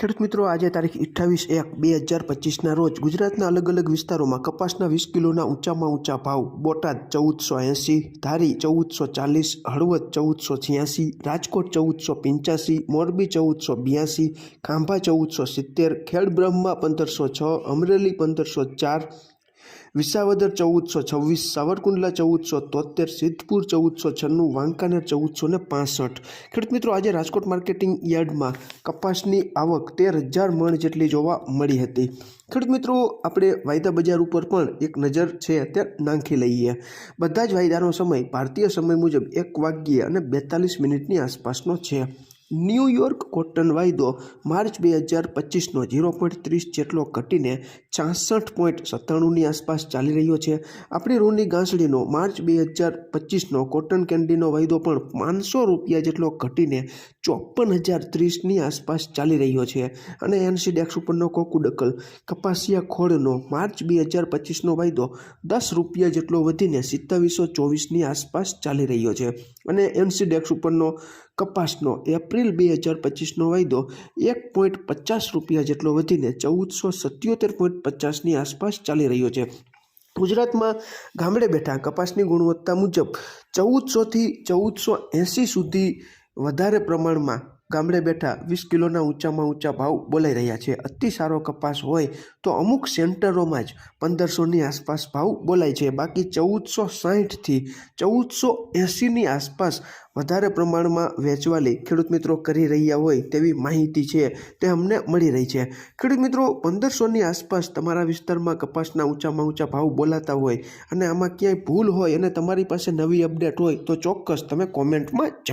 ખેડૂત મિત્રો, આજે તારીખ અઠ્ઠાવીસ એક બે હજાર પચીસના રોજ ગુજરાતના અલગ અલગ વિસ્તારોમાં કપાસના વીસ કિલોના ઊંચામાં ઊંચા ભાવ, બોટાદ ચૌદસો એંસી, ધારી ચૌદસો ચાલીસ, હળવદ ચૌદસો છ્યાસી, રાજકોટ ચૌદસો પંચ્યાસી, મોરબી ચૌદસો બ્યાસી, ખાંભા ચૌદસો સિત્તેર, ખેડબ્રહ્મા પંદરસો છ, અમરેલી પંદરસો ચાર વિસાવદર ચૌદસો છવ્વીસ, સાવરકુંડલા ચૌદસો તોતેર, સિદ્ધપુર ચૌદસો છન્નું, વાંકાનેર ચૌદસો ને પાસઠ. ખેડૂત મિત્રો, આજે રાજકોટ માર્કેટિંગ યાર્ડમાં કપાસની આવક તેર હજાર મણ જેટલી જોવા મળી હતી. ખેડૂત મિત્રો, આપણે વાયદા બજાર ઉપર પણ એક નજર છે તે નાંખી લઈએ. બધા જ વાયદાનો સમય ભારતીય સમય મુજબ એક વાગ્યે અને બેતાલીસ મિનિટની આસપાસનો છે. ન્યૂયોર્ક કોટન વાયદો માર્ચ બે હજાર પચીસનો ઝીરો પોઈન્ટ ત્રીસ જેટલો ઘટીને છાસઠ પોઈન્ટ સત્તાણુંની આસપાસ ચાલી રહ્યો છે. આપણી રૂની ગાંસડીનો માર્ચ બે હજાર પચીસનો કોટન કેન્ડીનો વાયદો પણ પાંચસો રૂપિયા જેટલો ઘટીને ચોપન હજાર ત્રીસની આસપાસ ચાલી રહ્યો છે અને એનસી ડેક્સ ઉપરનો કોકુડકલ કપાસિયા ખોળનો માર્ચ બે હજાર પચીસનો વાયદો દસ રૂપિયા જેટલો વધીને સિત્તાવીસો ચોવીસની આસપાસ ચાલી રહ્યો છે. અને એનસી ડેક્સ ઉપરનો કપાસનો એપ્રિલ બે હજાર પચીસનો વાયદો એક પોઈન્ટ પચાસ રૂપિયા જેટલો વધીને ચૌદસો સત્યોતેર પોઈન્ટ પચાસની આસપાસ ચાલી રહ્યો છે. ગુજરાતમાં ગામડે બેઠા કપાસની ગુણવત્તા મુજબ ચૌદસોથી ચૌદસો એંસી સુધી વધારે પ્રમાણમાં ગામડે બેઠા વીસ કિલોના ઊંચામાં ઊંચા ભાવ બોલાઈ રહ્યા છે. અતિ સારો કપાસ હોય તો અમુક સેન્ટરોમાં જ પંદરસોની આસપાસ ભાવ બોલાય છે. બાકી ચૌદસો સાહીઠથી ચૌદસો એંસીની આસપાસ વધારે પ્રમાણમાં વેચવાલી ખેડૂત મિત્રો કરી રહ્યા હોય તેવી માહિતી છે તે અમને મળી રહી છે. ખેડૂત મિત્રો, પંદરસોની આસપાસ તમારા વિસ્તારમાં કપાસના ઊંચામાં ઊંચા ભાવ બોલાતા હોય અને આમાં ક્યાંય ભૂલ હોય અને તમારી પાસે નવી અપડેટ હોય તો ચોક્કસ તમે કોમેન્ટમાં જણાવો.